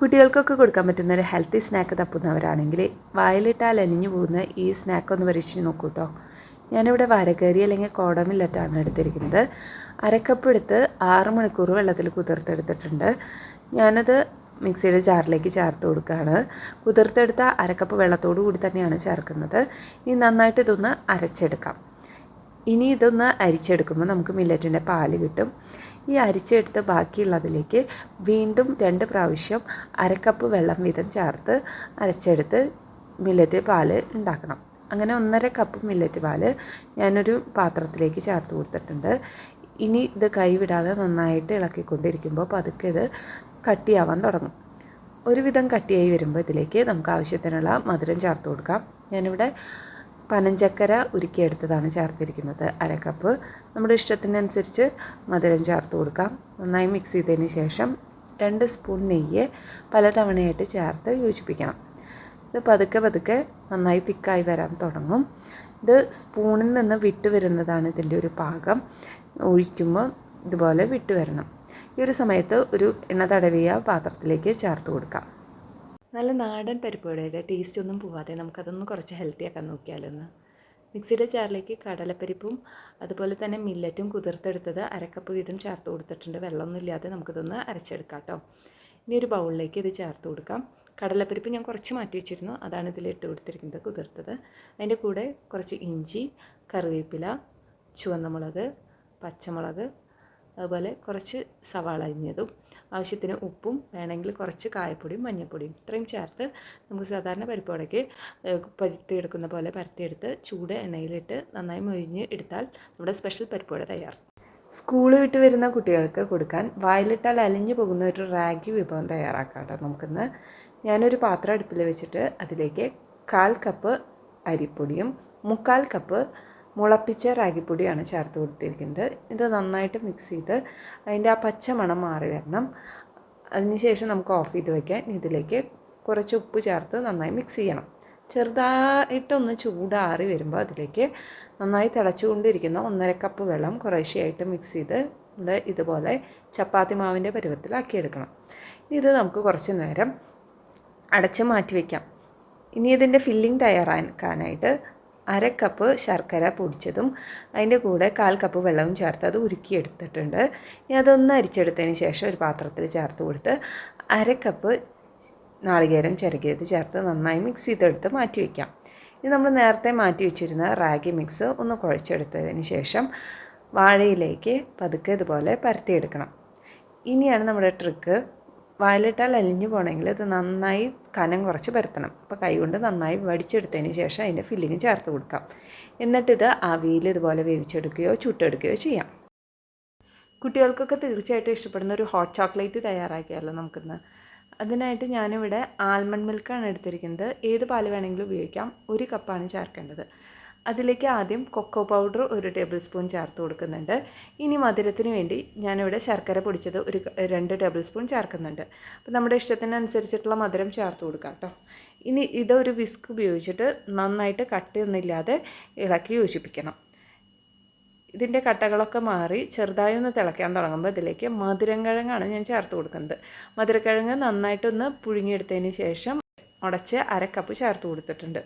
കുട്ടികൾക്കൊക്കെ കൊടുക്കാൻ പറ്റുന്ന ഒരു ഹെൽത്തി സ്നാക്ക് തപ്പുന്നവരാണെങ്കിൽ വായിലിട്ടാൽ അലിഞ്ഞു പോകുന്ന ഈ സ്നാക്ക് ഒന്ന് പരീക്ഷിച്ച് നോക്കൂ കേട്ടോ ഞാനിവിടെ വരകരി അല്ലെങ്കിൽ കോടമില്ലറ്റാണ് എടുത്തിരിക്കുന്നത്. അരക്കപ്പ് എടുത്ത് ആറ് മണിക്കൂർ വെള്ളത്തിൽ കുതിർത്തെടുത്തിട്ടുണ്ട്. ഞാനത് മിക്സിയുടെ ജാറിലേക്ക് ചേർത്ത് കൊടുക്കുകയാണ്. കുതിർത്തെടുത്ത അരക്കപ്പ് വെള്ളത്തോടു കൂടി തന്നെയാണ് ചേർക്കുന്നത്. ഇനി നന്നായിട്ട് ഇതൊന്ന് അരച്ചെടുക്കാം. ഇനി ഇതൊന്ന് അരിച്ചെടുക്കുമ്പോൾ നമുക്ക് മില്ലറ്റിന്റെ പാൽ കിട്ടും. ഈ അരിച്ചെടുത്ത് ബാക്കിയുള്ളതിലേക്ക് വീണ്ടും രണ്ട് പ്രാവശ്യം അരക്കപ്പ് വെള്ളം വീതം ചേർത്ത് അരച്ചെടുത്ത് മില്ലറ്റ് പാൽ ഉണ്ടാക്കണം. അങ്ങനെ ഒന്നര കപ്പ് മില്ലറ്റ് പാൽ ഞാനൊരു പാത്രത്തിലേക്ക് ചേർത്ത് കൊടുത്തിട്ടുണ്ട്. ഇനി ഇത് കൈവിടാതെ നന്നായിട്ട് ഇളക്കിക്കൊണ്ടിരിക്കുമ്പോൾ പതുക്കെ ഇത് കട്ടിയാവാൻ തുടങ്ങും. ഒരുവിധം കട്ടിയായി വരുമ്പോൾ ഇതിലേക്ക് നമുക്ക് ആവശ്യത്തിനുള്ള മധുരം ചേർത്ത് കൊടുക്കാം. ഞാനിവിടെ പനഞ്ചക്കര ഉരുക്കിയെടുത്തതാണ് ചേർത്തിരിക്കുന്നത്. അര കപ്പ് നമ്മുടെ ഇഷ്ടത്തിനനുസരിച്ച് മധുരം ചേർത്ത് കൊടുക്കാം. നന്നായി മിക്സ് ചെയ്തതിന് ശേഷം രണ്ട് സ്പൂൺ നെയ്യ് പലതവണയായിട്ട് ചേർത്ത് യോജിപ്പിക്കണം. ഇത് പതുക്കെ പതുക്കെ നന്നായി തിക്കായി വരാൻ തുടങ്ങും. ഇത് സ്പൂണിൽ നിന്ന് വിട്ട് വരുന്നതാണ് ഇതിന്റെ ഒരു പാകം. ഒഴിക്കുമ്പോൾ ഇതുപോലെ വിട്ട് വരണം. ഈ ഒരു സമയത്ത് ഒരു എണ്ണ തടവിയ പാത്രത്തിലേക്ക് ചേർത്ത് കൊടുക്കാം. നല്ല നാടൻ പരിപ്പുവടയുടെ ടേസ്റ്റ് ഒന്നും പോവാതെ നമുക്കതൊന്ന് കുറച്ച് ഹെൽത്തി ആക്കാൻ നോക്കിയാലൊന്ന്. മിക്സിയുടെ ചാറിലേക്ക് കടലപ്പരിപ്പും അതുപോലെ തന്നെ മില്ലറ്റും കുതിർത്തെടുത്തത് അരക്കപ്പ് വീതം ചേർത്ത് കൊടുത്തിട്ടുണ്ട്. വെള്ളമൊന്നും ഇല്ലാതെ നമുക്കിതൊന്ന് അരച്ചെടുക്കാം കേട്ടോ ഇനി ഒരു ബൗളിലേക്ക് ഇത് ചേർത്ത് കൊടുക്കാം. കടലപ്പരിപ്പ് ഞാൻ കുറച്ച് മാറ്റി വെച്ചിരുന്നു. അതാണ് ഇതിൽ ഇട്ട് കൊടുത്തിരിക്കുന്നത് കുതിർത്തത്. അതിന്റെ കൂടെ കുറച്ച് ഇഞ്ചി കറിവേപ്പില ചുവന്ന മുളക് പച്ചമുളക് അതുപോലെ കുറച്ച് സവാള അരിഞ്ഞതും ആവശ്യത്തിന് ഉപ്പും വേണമെങ്കിൽ കുറച്ച് കായപ്പൊടിയും മഞ്ഞൾപ്പൊടിയും ഇത്രയും ചേർത്ത് നമുക്ക് സാധാരണ പരിപ്പോടയ്ക്ക് പരത്തിയെടുക്കുന്ന പോലെ പരത്തിയെടുത്ത് ചൂട് എണ്ണയിലിട്ട് നന്നായി മൊഴിഞ്ഞ് എടുത്താൽ നമ്മുടെ സ്പെഷ്യൽ പരിപ്പോട തയ്യാർ. സ്കൂൾ വിട്ട് വരുന്ന കുട്ടികൾക്ക് കൊടുക്കാൻ വായിലിട്ടാൽ അലിഞ്ഞു പോകുന്ന ഒരു റാഗി വിഭവം തയ്യാറാക്കാം കേട്ടോ നമുക്കിന്ന്. ഞാനൊരു പാത്രം അടുപ്പിൽ വെച്ചിട്ട് അതിലേക്ക് കാൽ കപ്പ് അരിപ്പൊടിയും മുക്കാൽ കപ്പ് മുളപ്പിച്ച റാഗിപ്പൊടിയാണ് ചേർത്ത് കൊടുത്തിരിക്കുന്നത്. ഇത് നന്നായിട്ട് മിക്സ് ചെയ്ത് അതിന്റെ ആ പച്ച മണം മാറി വരണം. അതിനുശേഷം നമുക്ക് ഓഫ് ചെയ്ത് വയ്ക്കാൻ ഇതിലേക്ക് കുറച്ച് ഉപ്പ് ചേർത്ത് നന്നായി മിക്സ് ചെയ്യണം. ചെറുതായിട്ടൊന്ന് ചൂടാറി വരുമ്പോൾ അതിലേക്ക് നന്നായി തിളച്ചുകൊണ്ടിരിക്കുന്ന ഒന്നര കപ്പ് വെള്ളം കുറേശ്ശെയായിട്ട് മിക്സ് ചെയ്ത് ഇതുപോലെ ചപ്പാത്തി മാവിന്റെ പരുവത്തിലാക്കിയെടുക്കണം ഇത് നമുക്ക് കുറച്ച് നേരം അടച്ച് മാറ്റി വയ്ക്കാം ഇനി ഇതിന്റെ ഫില്ലിംഗ് തയ്യാറാക്കാനായിട്ട് അര കപ്പ് ശർക്കര പൊടിച്ചതും അതിന്റെ കൂടെ കാൽ കപ്പ് വെള്ളവും ചേർത്ത് അത് ഉരുക്കിയെടുത്തിട്ടുണ്ട് ഇനി അതൊന്ന് അരിച്ചെടുത്തതിന് ശേഷം ഒരു പാത്രത്തിൽ ചേർത്ത് കൊടുത്ത് അര കപ്പ് നാളികേരം ചിരകിയത് ചേർത്ത് നന്നായി മിക്സ് ചെയ്തെടുത്ത് മാറ്റി വയ്ക്കാം. ഇനി നമ്മൾ നേരത്തെ മാറ്റി വെച്ചിരുന്ന റാഗി മിക്സ് ഒന്ന് കുഴച്ചെടുത്തതിന് ശേഷം വാഴയിലേക്ക് പതുക്കെ ഇതുപോലെ പരത്തിയെടുക്കണം. ഇനിയാണ് നമ്മുടെ ട്രിക്ക് വായിലിട്ടാൽ അലിഞ്ഞു പോകണമെങ്കിൽ ഇത് നന്നായി കനം കുറച്ച് പരത്തണം. അപ്പോൾ കൈകൊണ്ട് നന്നായി വടിച്ചെടുത്തതിന് ശേഷം അതിന്റെ ഫില്ലിങ് ചേർത്ത് കൊടുക്കാം. എന്നിട്ടിത് ആവിയിൽ ഇതുപോലെ വേവിച്ചെടുക്കുകയോ ചുട്ടെടുക്കുകയോ ചെയ്യാം. കുട്ടികൾക്കൊക്കെ തീർച്ചയായിട്ടും ഇഷ്ടപ്പെടുന്ന ഒരു ഹോട്ട് ചോക്ലേറ്റ് തയ്യാറാക്കിയാലോ നമുക്കിന്ന്. അതിനായിട്ട് ഞാനിവിടെ ആൽമണ്ട് മിൽക്കാണ് എടുത്തിരിക്കുന്നത്. ഏത് പാൽ വേണമെങ്കിലും ഉപയോഗിക്കാം. ഒരു കപ്പാണ് ചേർക്കേണ്ടത്. അതിലേക്ക് ആദ്യം കൊക്കോ പൗഡർ ഒരു ടേബിൾ സ്പൂൺ ചേർത്ത് കൊടുക്കുന്നുണ്ട്. ഇനി മധുരത്തിന് വേണ്ടി ഞാനിവിടെ ശർക്കര പൊടിച്ചത് ഒരു രണ്ട് ടേബിൾ സ്പൂൺ ചേർക്കുന്നുണ്ട്. അപ്പോൾ നമ്മുടെ ഇഷ്ടത്തിനനുസരിച്ചിട്ടുള്ള മധുരം ചേർത്ത് കൊടുക്കാം കേട്ടോ. ഇനി ഇതൊരു വിസ്ക് ഉപയോഗിച്ചിട്ട് നന്നായിട്ട് കട്ടയൊന്നുമില്ലാതെ ഇളക്കി യോജിപ്പിക്കണം. ഇതിന്റെ കട്ടകളൊക്കെ മാറി ചെറുതായി ഒന്ന് തിളയ്ക്കാൻ തുടങ്ങുമ്പോൾ ഇതിലേക്ക് മധുരക്കിഴങ്ങാണ് ഞാൻ ചേർത്ത് കൊടുക്കുന്നത്. മധുരക്കിഴങ്ങ് നന്നായിട്ടൊന്ന് പുഴുങ്ങിയെടുത്തതിന് ശേഷം ഉടച്ച് അരക്കപ്പ് കപ്പ് ചേർത്ത് കൊടുത്തിട്ടുണ്ട്.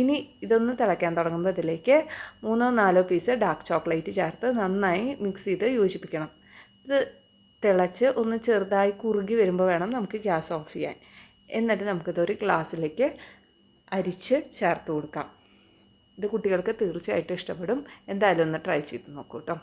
ഇനി ഇതൊന്ന് തിളയ്ക്കാൻ തുടങ്ങുമ്പോൾ ഇതിലേക്ക് മൂന്നോ നാലോ പീസ് ഡാർക്ക് ചോക്ലേറ്റ് ചേർത്ത് നന്നായി മിക്സ് ചെയ്ത് യോജിപ്പിക്കണം. ഇത് തിളച്ച് ഒന്ന് ചെറുതായി കുറുകി വരുമ്പോൾ വേണം നമുക്ക് ഗ്യാസ് ഓഫ് ചെയ്യാൻ. എന്നിട്ട് നമുക്കിതൊരു ഗ്ലാസ്സിലേക്ക് അരിച്ച് ചേർത്ത് കൊടുക്കാം. ഇത് കുട്ടികൾക്ക് തീർച്ചയായിട്ടും ഇഷ്ടപ്പെടും. എന്തായാലും ഒന്ന് ട്രൈ ചെയ്ത് നോക്കൂ കേട്ടോ